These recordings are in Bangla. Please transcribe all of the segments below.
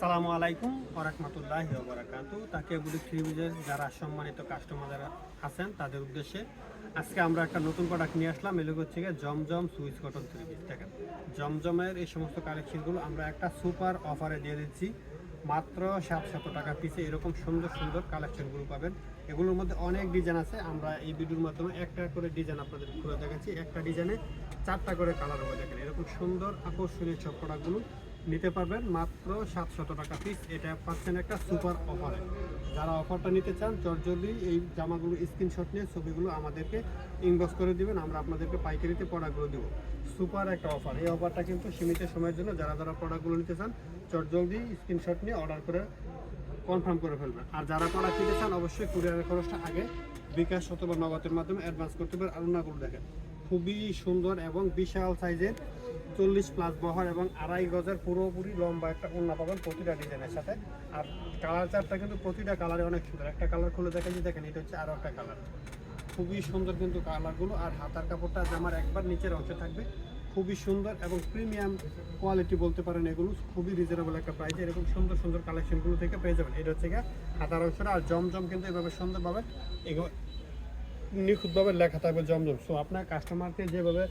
আসসালামু আলাইকুম ওরহমতুল্লাহ বরাকাতু তাকে বুড়ি থ্রিবিজের যারা সম্মানিত কাস্টমার আছেন, তাদের উদ্দেশ্যে আজকে আমরা একটা নতুন প্রোডাক্ট নিয়ে আসলাম। এগুলো হচ্ছে গিয়ে জমজম সুইচ কটন থ্রিবিজ দেখেন। জমজমের এই সমস্ত কালেকশনগুলো আমরা একটা সুপার অফারে দিয়ে দিচ্ছি। মাত্র সাতশত টাকা পিসে এরকম সুন্দর সুন্দর কালেকশনগুলো পাবেন। এগুলোর মধ্যে অনেক ডিজাইন আছে। আমরা এই ভিডিওর মাধ্যমে একটা করে ডিজাইন আপনাদের খুলে দেখাচ্ছি। একটা ডিজাইনে চারটা করে কালার হবে, দেখেন। এরকম সুন্দর আকর্ষণীয় সব প্রোডাক্টগুলো নিতে পারবেন মাত্র সাতশত টাকা পিস এটা পাচ্ছেন একটা সুপার অফারে যারা অফারটা নিতে চান চটজলদি এই জামাগুলো স্ক্রিনশট নিয়ে ছবিগুলো আমাদেরকে ইনবক্স করে দিবেন, আমরা আপনাদেরকে পাইকারিতে প্রোডাক্টগুলো দেবো। সুপার একটা অফার এই অফারটা কিন্তু সীমিত সময়ের জন্য যারা যারা প্রোডাক্টগুলো নিতে চান চটজলদি স্ক্রিনশট নিয়ে অর্ডার করে কনফার্ম করে ফেলবেন। আর যারা প্রোডাক্ট নিতে চান, অবশ্যই কুরিয়ারের খরচটা আগে বিকাশ অথবা নগদের মাধ্যমে অ্যাডভান্স করতে পারেন। আলনাগুলো দেখেন, খুবই সুন্দর এবং বিশাল সাইজের চল্লিশ প্লাস বহর এবং আড়াই গজের পুরোপুরি লম্বা একটা ওড়না পাবেন প্রতিটা ডিজাইনের সাথে। আর কালার চারটা কিন্তু প্রতিটা কালারে অনেক সুন্দর। একটা কালার খুলে দেখেন যে দেখেন, এটা হচ্ছে আরও একটা কালার খুবই সুন্দর কিন্তু কালারগুলো আর হাতার কাপড়টা জামার একবার নিচের অংশে থাকবে। খুবই সুন্দর এবং প্রিমিয়াম কোয়ালিটি বলতে পারেন এগুলো। খুবই রিজনেবল একটা প্রাইসে এরকম সুন্দর সুন্দর কালেকশনগুলো থেকে পেয়ে যাবেন। এটা হচ্ছে গিয়ে হাতার অংশটা। আর জমজম কিন্তু এভাবে সুন্দর পাবেন। এগুলো নিখুঁতভাবে লেখা থাকবে জমজম। সো আপনার কাস্টমারকে যেভাবে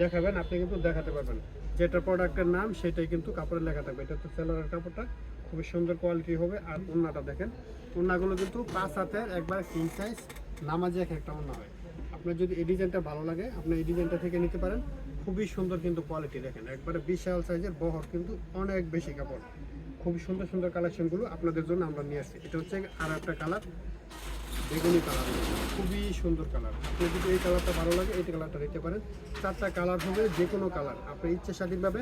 দেখাবেন, আপনি কিন্তু দেখাতে পারবেন। যেটা প্রোডাক্টের নাম, সেটাই কিন্তু কাপড়ের লেখা থাকবে। এটা হচ্ছে সেলোয়ারের কাপড়টা, খুবই সুন্দর কোয়ালিটি হবে। আর ওড়নাটা দেখেন, ওড়নাগুলো কিন্তু পাঁচ হাতের একবার কিং সাইজ নামাজি এক একটা ওড়না হয়। আপনার যদি এই ডিজাইনটা ভালো লাগে, আপনি এই ডিজাইনটা থেকে নিতে পারেন। খুবই সুন্দর কিন্তু কোয়ালিটি দেখেন। একবারে বিশাল সাইজের বহর কিন্তু অনেক বেশি কাপড়। খুবই সুন্দর সুন্দর কালেকশনগুলো আপনাদের জন্য আমরা নিয়ে আসছি। এটা হচ্ছে আর একটা কালার বেগুনি কালার খুবই সুন্দর কালার আপনি যদি এই কালারটা ভালো লাগে, এই কালারটা নিতে পারেন। চারটা কালার হবে যে কোনো কালার আপনি ইচ্ছে স্বাধীনভাবে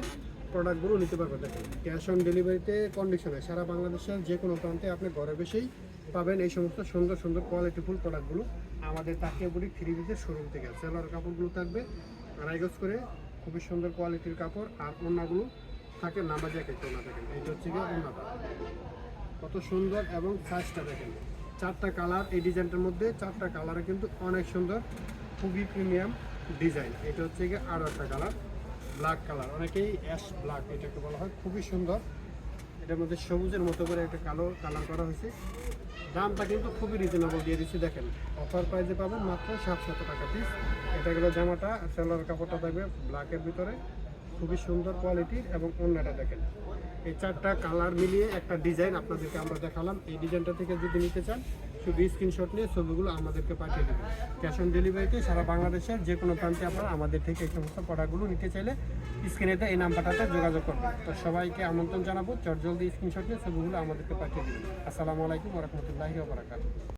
প্রোডাক্টগুলো নিতে পারবেন। দেখেন ক্যাশ অন ডেলিভারিতে কন্ডিশনে সারা বাংলাদেশের যে কোনো প্রান্তে আপনি ঘরে বসেই পাবেন এই সমস্ত সুন্দর সুন্দর কোয়ালিটিফুল প্রোডাক্টগুলো আমাদের তাকিয়াবুড়ি থ্রি পিসের শোরুম থেকে। সেলার কাপড়গুলো থাকবে আড়াই গজ করে। খুবই সুন্দর কোয়ালিটির কাপড়। আর ওড়নাগুলো থাকে নামাজে একটা ওড়না দেখেন, এইটা হচ্ছে গিয়ে ওড়নাটা। কত সুন্দর এবং সাইজটা দেখেন। চারটা কালার, এই ডিজাইনটার মধ্যে চারটা কালারে কিন্তু অনেক সুন্দর, খুবই প্রিমিয়াম ডিজাইন। এটা হচ্ছে গিয়ে আরও একটা কালার ব্ল্যাক কালার। অনেকেই অ্যাশ ব্ল্যাক এটাকে বলা হয়, খুবই সুন্দর। এটার মধ্যে সবুজের মতো করে একটা কালো কালার করা হয়েছে। দামটা কিন্তু খুবই রিজনেবল দিয়ে দিচ্ছি, দেখেন। অফার প্রাইসে পাবেন মাত্র সাতশত টাকা পিস এটা গেলো জামাটা সেলার কাপড়টা থাকবে ব্ল্যাকের ভিতরে। খুবই সুন্দর কোয়ালিটির এবং অন্যটা দেখেন। এই চারটা কালার মিলিয়ে একটা ডিজাইন আপনাদেরকে আমরা দেখালাম। এই ডিজাইনটা থেকে যদি নিতে চান, শুধু স্ক্রিনশট নিয়ে ছবিগুলো আমাদেরকে পাঠিয়ে দেবেন। ক্যাশ অন ডেলিভারিতে সারা বাংলাদেশের যে কোনো প্রান্তে আপনারা আমাদের থেকে এই সমস্ত প্রোডাক্টগুলো নিতে চাইলে স্ক্রিনেতে এই নাম্বারটাতে যোগাযোগ করবেন। তো সবাইকে আমন্ত্রণ জানাব, চট জলদি স্ক্রিনশট নিয়ে ছবিগুলো আমাদেরকে পাঠিয়ে দেবেন। আসসালামু আলাইকুম রহমতুল্লাহি